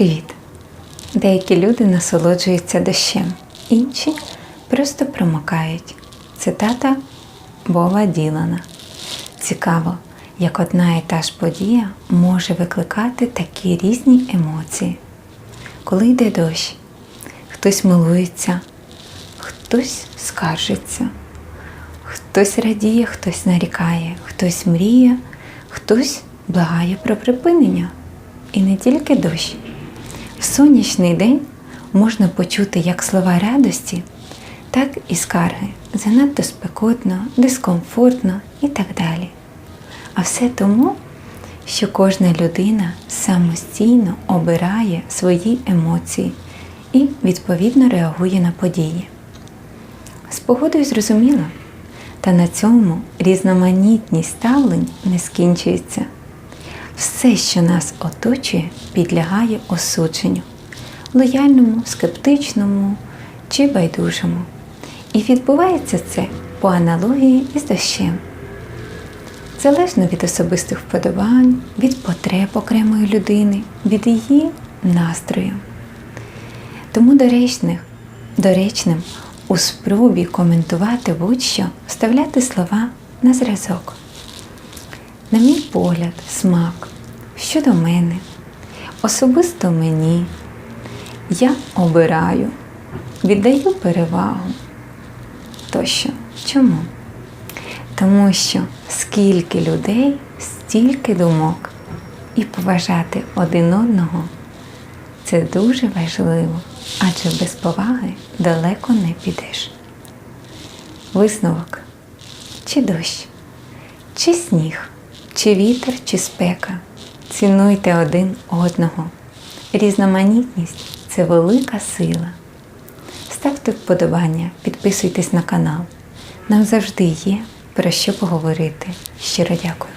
Привіт! Деякі люди насолоджуються дощем, інші просто промокають. Цитата Боба Ділана. Цікаво, як одна і та ж подія може викликати такі різні емоції. Коли йде дощ, хтось милується, хтось скаржиться, хтось радіє, хтось нарікає, хтось мріє, хтось благає про припинення. І не тільки дощ. В сонячний день можна почути як слова радості, так і скарги. Занадто спекотно, дискомфортно і так далі. А все тому, що кожна людина самостійно обирає свої емоції і відповідно реагує на події. З погодою зрозуміло, та на цьому різноманітність ставлень не скінчується. Все, що нас оточує, підлягає осудженню, лояльному, скептичному чи байдужому. І відбувається це по аналогії із дощем. Залежно від особистих вподобань, від потреб окремої людини, від її настрою. Тому доречним, доречним у спробі коментувати будь-що вставляти слова на зразок. На мій погляд, смак, щодо мене, особисто мені, я обираю, віддаю перевагу. Тощо. Чому? Тому що скільки людей, стільки думок, і поважати один одного це дуже важливо, адже без поваги далеко не підеш. Висновок чи дощ, чи сніг, чи вітер, чи спека. Цінуйте один одного. Різноманітність це велика сила. Ставте вподобання, підписуйтесь на канал. Нам завжди є про що поговорити. Щиро дякую.